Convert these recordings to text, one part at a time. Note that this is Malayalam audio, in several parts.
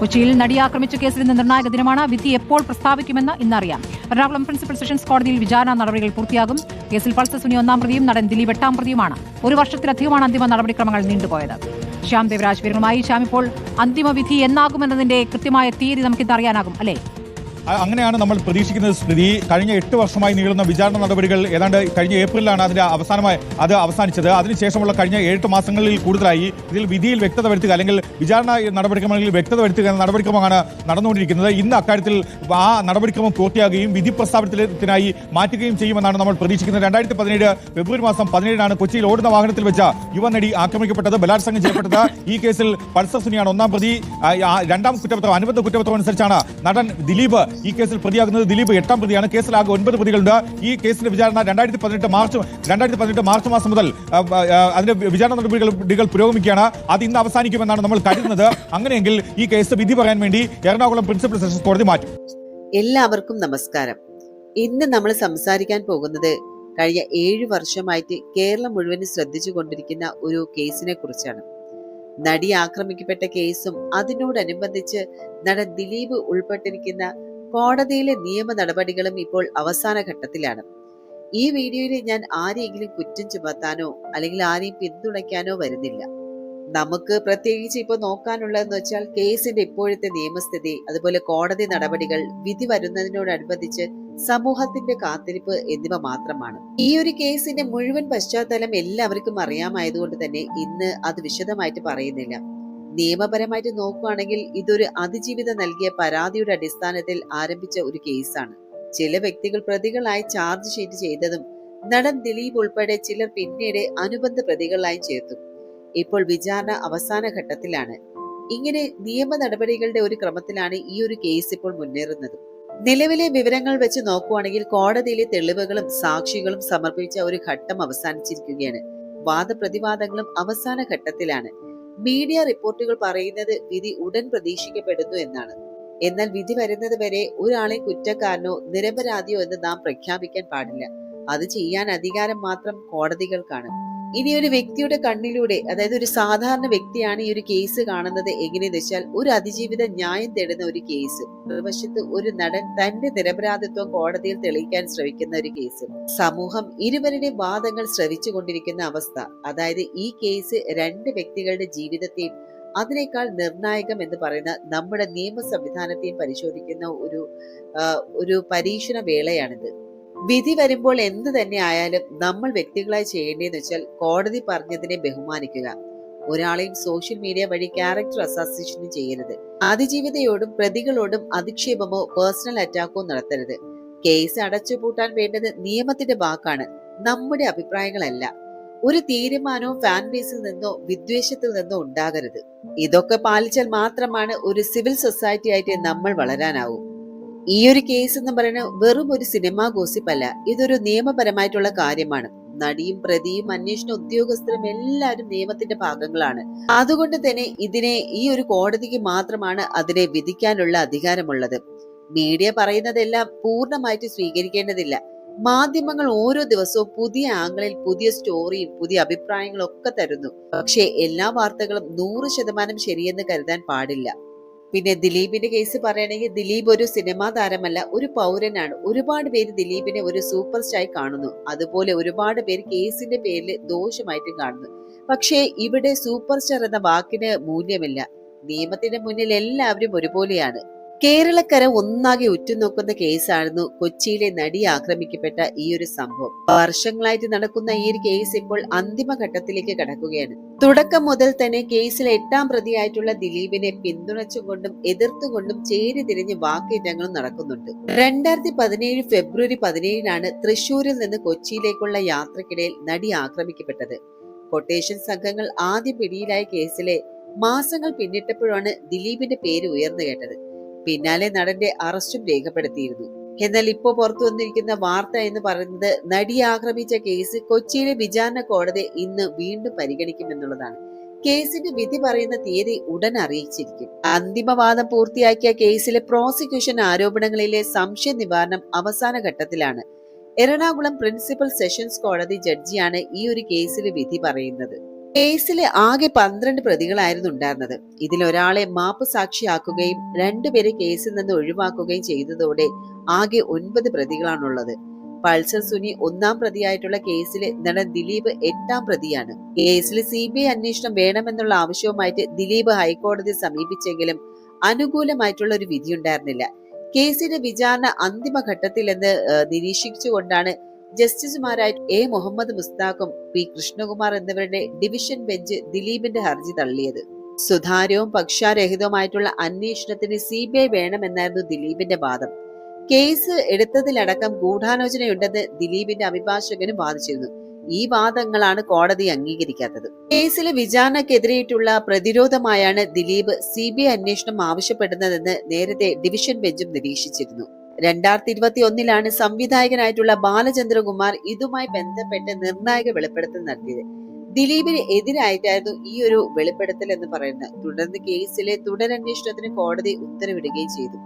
കൊച്ചിയിൽ നടി ആക്രമിച്ച കേസിൽ ഇന്ന് നിർണായക ദിനമാണ് വിധി എപ്പോൾ പ്രസ്താവിക്കുമെന്ന് ഇന്നറിയാം. എറണാകുളം പ്രിൻസിപ്പൽ സെഷൻസ് കോടതിയിൽ വിചാരണ നടപടികൾ പൂർത്തിയാകും. കേസിൽ പൾസർ സുനി ഒന്നാം പ്രതിയും നടൻ ദിലീപ് എട്ടാം പ്രതിയുമാണ്. ഒരു വർഷത്തിലധികമാണ് അന്തിമ നടപടിക്രമങ്ങൾ നീണ്ടുപോയത്. ശ്യാം ദേവരാജ് വിവരങ്ങളുമായി ശ്യാം ഇപ്പോൾ അന്തിമ വിധി എന്നാകുമെന്നതിന്റെ കൃത്യമായ തീയതി നമുക്കിന്ന് അറിയാനാകും അല്ലേ? അങ്ങനെയാണ് നമ്മൾ പ്രതീക്ഷിക്കുന്നത് സ്ഥിതി കഴിഞ്ഞ എട്ട് വർഷമായി നീളുന്ന വിചാരണ നടപടികൾ ഏതാണ്ട് കഴിഞ്ഞ ഏപ്രിലാണ് അതിന്റെ അവസാനമായി അത് അവസാനിച്ചത്. അതിനുശേഷമുള്ള കഴിഞ്ഞ ഏഴ് മാസങ്ങളിൽ കൂടുതലായി ഇതിൽ വിധിയിൽ വ്യക്തത വരുത്തുക അല്ലെങ്കിൽ വിചാരണ നടപടിക്രമങ്ങളിൽ വ്യക്തത വരുത്തുക എന്ന നടപടിക്രമമാണ് നടന്നുകൊണ്ടിരിക്കുന്നത്. ഇന്ന് അക്കാര്യത്തിൽ ആ നടപടിക്രമം പൂർത്തിയാകുകയും വിധി പ്രസ്താവനത്തിനായി മാറ്റുകയും ചെയ്യുമെന്നാണ് നമ്മൾ പ്രതീക്ഷിക്കുന്നത്. രണ്ടായിരത്തി പതിനേഴ് ഫെബ്രുവരി മാസം പതിനേഴിനാണ് കൊച്ചിയിൽ ഓടുന്ന വാഹനത്തിൽ വെച്ച യുവനടി ആക്രമിക്കപ്പെട്ടത് ബലാത്സംഗം ചെയ്യപ്പെട്ടത്. ഈ കേസിൽ പൾസർ സുനിയാണ് ഒന്നാം പ്രതി. രണ്ടാം കുറ്റപത്രം അനുബന്ധ കുറ്റപത്രം അനുസരിച്ചാണ് നടൻ ദിലീപ് ഈ കേസിൽ പ്രതിയാകുന്നത് ദിലീപ് എട്ടാം പ്രതിയാണ്. കേസിൽ ആകെ ഒൻപത് പ്രതികളുണ്ട്. ഈ കേസിന്റെ വിചാരണ രണ്ടായിരത്തി പതിനെട്ട് മാർച്ച് രണ്ടായിരത്തി പതിനെട്ട് മാർച്ച് മാസം മുതൽ അതിന്റെ വിചാരണ നടപടികൾ പുരോഗമിക്കുകയാണ്. അത് ഇന്ന് അവസാനിക്കുമെന്നാണ് നമ്മൾ കരുതുന്നത്. അങ്ങനെയെങ്കിൽ ഈ കേസ് വിധി പറയാൻ വേണ്ടി എറണാകുളം പ്രിൻസിപ്പൽ സെഷൻസ് കോടതി മാറ്റും. എല്ലാവർക്കും നമസ്കാരം. ഇന്ന് നമ്മൾ സംസാരിക്കാൻ പോകുന്നത് കഴിഞ്ഞ ഏഴു വർഷമായിട്ട് കേരളം മുഴുവൻ ശ്രദ്ധിച്ചു കൊണ്ടിരിക്കുന്ന ഒരു കേസിനെ കുറിച്ചാണ്. നടി ആക്രമിക്കപ്പെട്ട കേസും അതിനോടനുബന്ധിച്ച് നടൻ ദിലീപ് ഉൾപ്പെട്ടിരിക്കുന്ന കോടതിയിലെ നിയമ നടപടികളും ഇപ്പോൾ അവസാന ഘട്ടത്തിലാണ്. ഈ വീഡിയോയിൽ ഞാൻ ആരെയെങ്കിലും കുറ്റം ചുമത്താനോ അല്ലെങ്കിൽ ആരെയും പിന്തുണയ്ക്കാനോ വരുന്നില്ല. നമുക്ക് പ്രത്യേകിച്ച് ഇപ്പൊ നോക്കാനുള്ളതെന്ന് വെച്ചാൽ കേസിന്റെ ഇപ്പോഴത്തെ നിയമസ്ഥിതി അതുപോലെ കോടതി നടപടികൾ വിധി വരുന്നതിനോടനുബന്ധിച്ച് സമൂഹത്തിന്റെ കാത്തിരിപ്പ് എന്നിവ മാത്രമാണ്. ഈ ഒരു കേസിന്റെ മുഴുവൻ പശ്ചാത്തലം എല്ലാവർക്കും അറിയാമായതുകൊണ്ട് തന്നെ ഇന്ന് അത് വിശദമായിട്ട് പറയുന്നില്ല. നിയമപരമായിട്ട് നോക്കുകയാണെങ്കിൽ ഇതൊരു അതിജീവിത നൽകിയ പരാതിയുടെ അടിസ്ഥാനത്തിൽ ആരംഭിച്ച ഒരു കേസാണ്. ചില വ്യക്തികൾ പ്രതികളായി ചാർജ് ഷീറ്റ് ചെയ്തതും നടൻ ദിലീപ് ഉൾപ്പെടെ ചിലർ പിന്നീട് അനുബന്ധ പ്രതികളായി ചേർത്തു. ഇപ്പോൾ വിചാരണ അവസാന ഘട്ടത്തിലാണ്. ഇങ്ങനെ നിയമ നടപടികളുടെ ഒരു ക്രമത്തിലാണ് ഈ ഒരു കേസ് ഇപ്പോൾ മുന്നേറുന്നത്. നിലവിലെ വിവരങ്ങൾ വെച്ച് നോക്കുവാണെങ്കിൽ കോടതിയിലെ തെളിവുകളും സാക്ഷികളും സമർപ്പിച്ച ഒരു ഘട്ടം അവസാനിച്ചിരിക്കുകയാണ്. വാദപ്രതിവാദങ്ങളും അവസാന ഘട്ടത്തിലാണ്. മീഡിയ റിപ്പോർട്ടുകൾ പറയുന്നത് വിധി ഉടൻ പ്രതീക്ഷിക്കപ്പെടുന്നു എന്നാണ്. എന്നാൽ വിധി വരുന്നത് വരെ ഒരാളെ കുറ്റക്കാരനോ നിരപരാധിയോ എന്ന് നാം പ്രഖ്യാപിക്കാൻ പാടില്ല. അത് ചെയ്യാൻ അധികാരം മാത്രം കോടതികൾക്കാണ്. ഇനി ഒരു വ്യക്തിയുടെ കണ്ണിലൂടെ അതായത് ഒരു സാധാരണ വ്യക്തിയാണ് ഈ ഒരു കേസ് കാണുന്നത് എങ്ങനെയെന്ന് വെച്ചാൽ ഒരു അതിജീവിത ന്യായം തേടുന്ന ഒരു കേസ്. മറുവശത്ത് ഒരു നടൻ തന്റെ നിരപരാധിത്വം കോടതിയിൽ തെളിയിക്കാൻ ശ്രമിക്കുന്ന ഒരു കേസ്. സമൂഹം ഇരുവരുടെയും വാദങ്ങൾ ശ്രവിച്ചുകൊണ്ടിരിക്കുന്ന അവസ്ഥ. അതായത് ഈ കേസ് രണ്ട് വ്യക്തികളുടെ ജീവിതത്തെയും അതിനേക്കാൾ നിർണായകം എന്ന് പറയുന്ന നമ്മുടെ നിയമ സംവിധാനത്തെയും പരിശോധിക്കുന്ന ഒരു ഒരു പരീക്ഷണ വേളയാണിത്. വിധി വരുമ്പോൾ എന്ത് തന്നെ ആയാലും നമ്മൾ വ്യക്തികളായി ചെയ്യേണ്ടതെന്ന് വെച്ചാൽ കോടതി പറഞ്ഞതിനെ ബഹുമാനിക്കുക. ഒരാളെയും സോഷ്യൽ മീഡിയ വഴി ക്യാരക്ടർ അസോസിയേഷൻ ചെയ്യരുത്. അതിജീവിതയോടും പ്രതികളോടും അധിക്ഷേപമോ പേഴ്സണൽ അറ്റാക്കോ നടത്തരുത്. കേസ് അടച്ചുപൂട്ടാൻ വേണ്ടത് നിയമത്തിന്റെ വാക്കാണ് നമ്മുടെ അഭിപ്രായങ്ങളല്ല. ഒരു തീരുമാനവും ഫാൻ ബേസിൽ നിന്നോ വിദ്വേഷത്തിൽ നിന്നോ ഉണ്ടാകരുത്. ഇതൊക്കെ പാലിച്ചാൽ മാത്രമാണ് ഒരു സിവിൽ സൊസൈറ്റി ആയിട്ട് നമ്മൾ വളരാനാവൂ. ഈ ഒരു കേസ് എന്ന് പറയുന്നത് വെറും ഒരു സിനിമാ ഗോസിപ്പ് അല്ല ഇതൊരു നിയമപരമായിട്ടുള്ള കാര്യമാണ്. നടിയും പ്രതിയും അന്വേഷണ ഉദ്യോഗസ്ഥരും എല്ലാവരും നിയമത്തിന്റെ ഭാഗങ്ങളാണ്. അതുകൊണ്ട് തന്നെ ഇതിനെ ഈ ഒരു കോടതിക്ക് മാത്രമാണ് അതിനെ വിധിക്കാനുള്ള അധികാരമുള്ളത്. മീഡിയ പറയുന്നതെല്ലാം പൂർണമായിട്ട് സ്വീകരിക്കേണ്ടതില്ല. മാധ്യമങ്ങൾ ഓരോ ദിവസവും പുതിയ ആംഗിളിൽ പുതിയ സ്റ്റോറിയും പുതിയ അഭിപ്രായങ്ങളും ഒക്കെ തരുന്നു. പക്ഷേ എല്ലാ വാർത്തകളും നൂറ് ശതമാനം ശരിയെന്ന് കരുതാൻ പാടില്ല. പിന്നെ ദിലീപിന്റെ കേസ് പറയുകയാണെങ്കിൽ ദിലീപ് ഒരു സിനിമാ താരമല്ല ഒരു പൗരനാണ്. ഒരുപാട് പേര് ദിലീപിനെ ഒരു സൂപ്പർ സ്റ്റായി കാണുന്നു. അതുപോലെ ഒരുപാട് പേര് കേസിന്റെ പേരിൽ ദോഷമായിട്ടും കാണുന്നു. പക്ഷേ ഇവിടെ സൂപ്പർ സ്റ്റാർ എന്ന വാക്കിന് മൂല്യമില്ല. നിയമത്തിന്റെ മുന്നിൽ എല്ലാവരും ഒരുപോലെയാണ്. കേരളക്കര ഒന്നാകെ ഉറ്റുനോക്കുന്ന കേസായിരുന്നു കൊച്ചിയിലെ നടി ആക്രമിക്കപ്പെട്ട ഈ ഒരു സംഭവം. വർഷങ്ങളായിട്ട് നടക്കുന്ന ഈ ഒരു കേസ് ഇപ്പോൾ അന്തിമഘട്ടത്തിലേക്ക് കടക്കുകയാണ്. തുടക്കം മുതൽ തന്നെ കേസിലെ എട്ടാം പ്രതിയായിട്ടുള്ള ദിലീപിനെ പിന്തുണച്ചുകൊണ്ടും എതിർത്തുകൊണ്ടും ചേരി തിരിഞ്ഞ് വാക്കേറ്റങ്ങളും നടക്കുന്നുണ്ട്. രണ്ടായിരത്തി പതിനേഴ് ഫെബ്രുവരി പതിനേഴിനാണ് തൃശൂരിൽ നിന്ന് കൊച്ചിയിലേക്കുള്ള യാത്രക്കിടയിൽ നടി ആക്രമിക്കപ്പെട്ടത്. കൊട്ടേഷൻ സംഘങ്ങൾ ആദ്യ പിടിയിലായ കേസിലെ മാസങ്ങൾ പിന്നിട്ടപ്പോഴാണ് ദിലീപിന്റെ പേര് ഉയർന്നു കേട്ടത്. പിന്നാലെ നടന്റെ അറസ്റ്റും രേഖപ്പെടുത്തിയിരുന്നു. എന്നാൽ ഇപ്പോൾ പുറത്തു വന്നിരിക്കുന്ന വാർത്ത എന്ന് പറയുന്നത് നടി ആക്രമിച്ച കേസ് കൊച്ചിയിലെ വിചാരണ കോടതി ഇന്ന് വീണ്ടും പരിഗണിക്കുമെന്നുള്ളതാണ്. കേസിന്റെ വിധി പറയുന്ന തീയതി ഉടൻ അറിയിച്ചിരിക്കും. അന്തിമവാദം പൂർത്തിയാക്കിയ കേസിലെ പ്രോസിക്യൂഷൻ ആരോപണങ്ങളിലെ സംശയ നിവാരണം അവസാന ഘട്ടത്തിലാണ്. എറണാകുളം പ്രിൻസിപ്പൽ സെഷൻസ് കോടതി ജഡ്ജിയാണ് ഈ ഒരു കേസിലെ വിധി പറയുന്നത്. കേസിലെ ആകെ പന്ത്രണ്ട് പ്രതികളായിരുന്നു ഉണ്ടായിരുന്നത്. ഇതിലൊരാളെ മാപ്പ് സാക്ഷിയാക്കുകയും രണ്ടുപേരെ കേസിൽ നിന്ന് ഒഴിവാക്കുകയും ചെയ്തതോടെ ആകെ ഒൻപത് പ്രതികളാണുള്ളത്. പൾസർ സുനി ഒന്നാം പ്രതിയായിട്ടുള്ള കേസിലെ നടൻ ദിലീപ് എട്ടാം പ്രതിയാണ്. കേസിൽ സി ബി ഐ അന്വേഷണം വേണമെന്നുള്ള ആവശ്യവുമായിട്ട് ദിലീപ് ഹൈക്കോടതിയെ സമീപിച്ചെങ്കിലും അനുകൂലമായിട്ടുള്ള ഒരു വിധി ഉണ്ടായിരുന്നില്ല. കേസിന്റെ വിചാരണ അന്തിമഘട്ടത്തിലെന്ന് നിരീക്ഷിച്ചുകൊണ്ടാണ് ജസ്റ്റിസുമാരായ എ മുഹമ്മദ് മുസ്താഖും പി കൃഷ്ണകുമാർ എന്നിവരുടെ ഡിവിഷൻ ബെഞ്ച് ദിലീപിന്റെ ഹർജി തള്ളിയത്. സുതാര്യവും പക്ഷാരഹിതവുമായിട്ടുള്ള അന്വേഷണത്തിന് സി ബി ഐ വേണമെന്നായിരുന്നു ദിലീപിന്റെ വാദം. കേസ് എടുത്തതിലടക്കം ഗൂഢാലോചനയുണ്ടെന്ന് ദിലീപിന്റെ അഭിഭാഷകനും വാദിച്ചിരുന്നു. ഈ വാദങ്ങളാണ് കോടതി അംഗീകരിക്കാത്തത്. കേസിലെ വിചാരണക്കെതിരെയിട്ടുള്ള പ്രതിരോധമായാണ് ദിലീപ് സി ബി ഐ അന്വേഷണം ആവശ്യപ്പെടുന്നതെന്ന് നേരത്തെ ഡിവിഷൻ ബെഞ്ചും നിരീക്ഷിച്ചിരുന്നു. രണ്ടായിരത്തി ഇരുപത്തി ഒന്നിലാണ് സംവിധായകനായിട്ടുള്ള ബാലചന്ദ്രകുമാർ ഇതുമായി ബന്ധപ്പെട്ട് നിർണായക വെളിപ്പെടുത്തൽ നടത്തിയത്. ദിലീപിന് എതിരായിട്ടായിരുന്നു ഈ ഒരു വെളിപ്പെടുത്തൽ എന്ന് പറയുന്നത്. തുടർന്ന് കേസിലെ തുടരന്വേഷണത്തിന് കോടതി ഉത്തരവിടുകയും ചെയ്തു.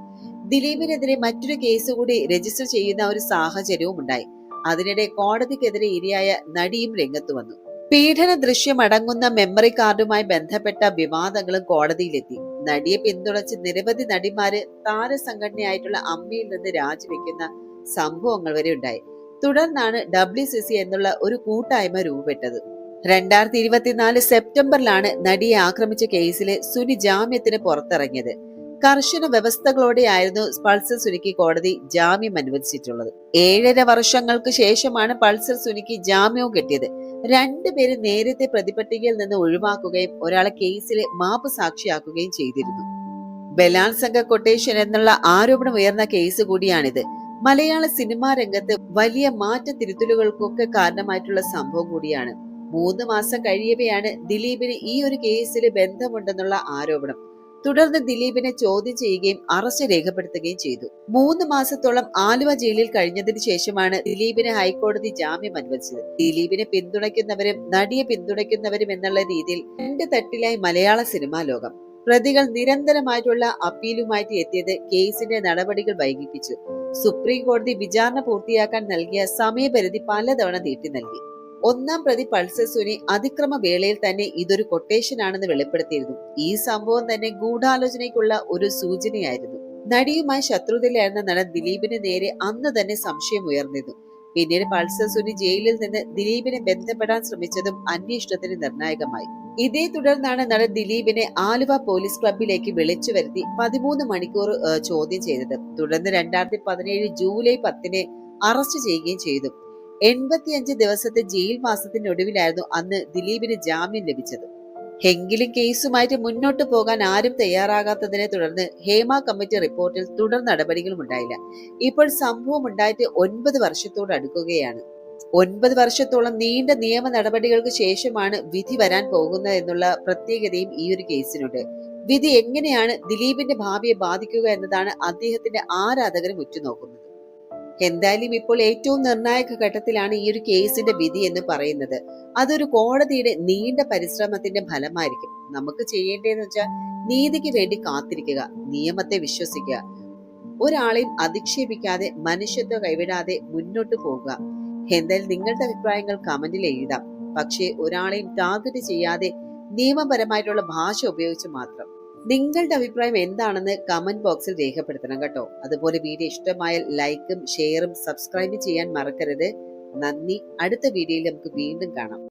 ദിലീപിനെതിരെ മറ്റൊരു കേസ് കൂടി രജിസ്റ്റർ ചെയ്യുന്ന ഒരു സാഹചര്യവും ഉണ്ടായി. അതിനിടെ കോടതിക്കെതിരെ ഇരയായ നടിയും രംഗത്ത് വന്നു. പീഡന ദൃശ്യമടങ്ങുന്ന മെമ്മറി കാർഡുമായി ബന്ധപ്പെട്ട വിവാദങ്ങളും കോടതിയിലെത്തി. നടിയെ പിന്തുണച്ച് നിരവധി നടിമാര് താരസംഘടനയായിട്ടുള്ള അമ്മയിൽ നിന്ന് രാജിവെക്കുന്ന സംഭവങ്ങൾ വരെ ഉണ്ടായി. തുടർന്നാണ് ഡബ്ല്യു സി സി എന്നുള്ള ഒരു കൂട്ടായ്മ രൂപപ്പെട്ടത്. രണ്ടായിരത്തി ഇരുപത്തിനാല് സെപ്റ്റംബറിലാണ് നടിയെ ആക്രമിച്ച കേസിലെ സുനി ജാമ്യത്തിന് പുറത്തിറങ്ങിയത്. കർശന വ്യവസ്ഥകളോടെയായിരുന്നു പൾസർ സുനിക്ക് കോടതി ജാമ്യം അനുവദിച്ചിട്ടുള്ളത്. ഏഴര വർഷങ്ങൾക്ക് ശേഷമാണ് പൾസർ സുനിക്ക് ജാമ്യവും കിട്ടിയത്. രണ്ടുപേരും നേരത്തെ പ്രതിപട്ടികയിൽ നിന്ന് ഒഴിവാക്കുകയും ഒരാളെ കേസിലെ മാപ്പ് സാക്ഷിയാക്കുകയും ചെയ്തിരുന്നു. ബലാത്സംഗ കൊട്ടേഷൻ എന്നുള്ള ആരോപണം ഉയർന്ന കേസ് കൂടിയാണിത്. മലയാള സിനിമാ രംഗത്ത് വലിയ മാറ്റ തിരുത്തലുകൾക്കൊക്കെ കാരണമായിട്ടുള്ള സംഭവം കൂടിയാണ്. മൂന്ന് മാസം കഴിയവെയാണ് ദിലീപിന് ഈ ഒരു കേസിൽ ബന്ധമുണ്ടെന്നുള്ള ആരോപണം. തുടർന്ന് ദിലീപിനെ ചോദ്യം ചെയ്യുകയും അറസ്റ്റ് രേഖപ്പെടുത്തുകയും ചെയ്തു. മൂന്ന് മാസത്തോളം ആലുവ ജയിലിൽ കഴിഞ്ഞതിന് ശേഷമാണ് ദിലീപിന് ഹൈക്കോടതി ജാമ്യം അനുവദിച്ചത്. ദിലീപിനെ പിന്തുണയ്ക്കുന്നവരും നടിയെ പിന്തുണയ്ക്കുന്നവരും എന്നുള്ള രീതിയിൽ രണ്ട് തട്ടിലായി മലയാള സിനിമാ ലോകം. പ്രതികൾ നിരന്തരമായിട്ടുള്ള അപ്പീലുമായിട്ട് എത്തിയത് കേസിന്റെ നടപടികൾ വൈകിപ്പിച്ചു. സുപ്രീം കോടതി വിചാരണ പൂർത്തിയാക്കാൻ നൽകിയ സമയപരിധി പലതവണ നീട്ടി നൽകി. ഒന്നാം പ്രതി പൾസർ സുനി അതിക്രമ വേളയിൽ തന്നെ ഇതൊരു കൊട്ടേഷൻ ആണെന്ന് വെളിപ്പെടുത്തിയിരുന്നു. ഈ സംഭവം തന്നെ ഗൂഢാലോചനയ്ക്കുള്ള ഒരു സൂചനയായിരുന്നു. നടിയുമായി ശത്രുതയിലായിരുന്ന നടൻ ദിലീപിന് നേരെ അന്ന് തന്നെ സംശയം ഉയർന്നിരുന്നു. പിന്നീട് പൾസർ സുനി ജയിലിൽ നിന്ന് ദിലീപിനെ ബന്ധപ്പെടാൻ ശ്രമിച്ചതും അന്വേഷണത്തിന് നിർണായകമായി. ഇതേ തുടർന്നാണ് നടൻ ദിലീപിനെ ആലുവ പോലീസ് ക്ലബിലേക്ക് വിളിച്ചു വരുത്തി പതിമൂന്ന് മണിക്കൂർ ചോദ്യം ചെയ്തത്. തുടർന്ന് രണ്ടായിരത്തി പതിനേഴ് ജൂലൈ പത്തിന് അറസ്റ്റ് ചെയ്യുകയും ചെയ്തു. എൺപത്തിയഞ്ച് ദിവസത്തെ ജയിൽ മാസത്തിനൊടുവിലായിരുന്നു അന്ന് ദിലീപിന് ജാമ്യം ലഭിച്ചത്. എങ്കിലും കേസുമായിട്ട് മുന്നോട്ട് പോകാൻ ആരും തയ്യാറാകാത്തതിനെ തുടർന്ന് ഹേമ കമ്മിറ്റി റിപ്പോർട്ടിൽ തുടർ നടപടികളും ഉണ്ടായില്ല. ഇപ്പോൾ സംഭവം ഉണ്ടായിട്ട് ഒൻപത് വർഷത്തോട് അടുക്കുകയാണ്. ഒൻപത് വർഷത്തോളം നീണ്ട നിയമ നടപടികൾക്ക് ശേഷമാണ് വിധി വരാൻ പോകുന്നത് എന്നുള്ള പ്രത്യേകതയും ഈ ഒരു കേസിനുണ്ട്. വിധി എങ്ങനെയാണ് ദിലീപിന്റെ ഭാവിയെ ബാധിക്കുക എന്നതാണ് അദ്ദേഹത്തിന്റെ ആരാധകരും ഉറ്റുനോക്കുന്നത്. എന്തായാലും ഇപ്പോൾ ഏറ്റവും നിർണായക ഘട്ടത്തിലാണ് ഈ ഒരു കേസിന്റെ വിധി എന്ന് പറയുന്നത്. അതൊരു കോടതിയുടെ നീണ്ട പരിശ്രമത്തിന്റെ ഫലമായിരിക്കും. നമുക്ക് ചെയ്യേണ്ടതെന്ന് വെച്ചാൽ നീതിക്ക് വേണ്ടി കാത്തിരിക്കുക നിയമത്തെ വിശ്വസിക്കുക ഒരാളെയും അധിക്ഷേപിക്കാതെ മനുഷ്യത്വം കൈവിടാതെ മുന്നോട്ട് പോകുക. എന്തായാലും നിങ്ങളുടെ അഭിപ്രായങ്ങൾ കമന്റിൽ എഴുതാം. പക്ഷേ ഒരാളെയും ടാർഗറ്റ് ചെയ്യാതെ നിയമപരമായിട്ടുള്ള ഭാഷ ഉപയോഗിച്ച് മാത്രം. നിങ്ങളുടെ അഭിപ്രായം എന്താണെന്ന് കമന്റ് ബോക്സിൽ രേഖപ്പെടുത്തണം കേട്ടോ. അതുപോലെ വീഡിയോ ഇഷ്ടമായാൽ ലൈക്കും ഷെയറും സബ്സ്ക്രൈബ് ചെയ്യാൻ മറക്കരുത്. നന്ദി. അടുത്ത വീഡിയോയിൽ നമുക്ക് വീണ്ടും കാണാം.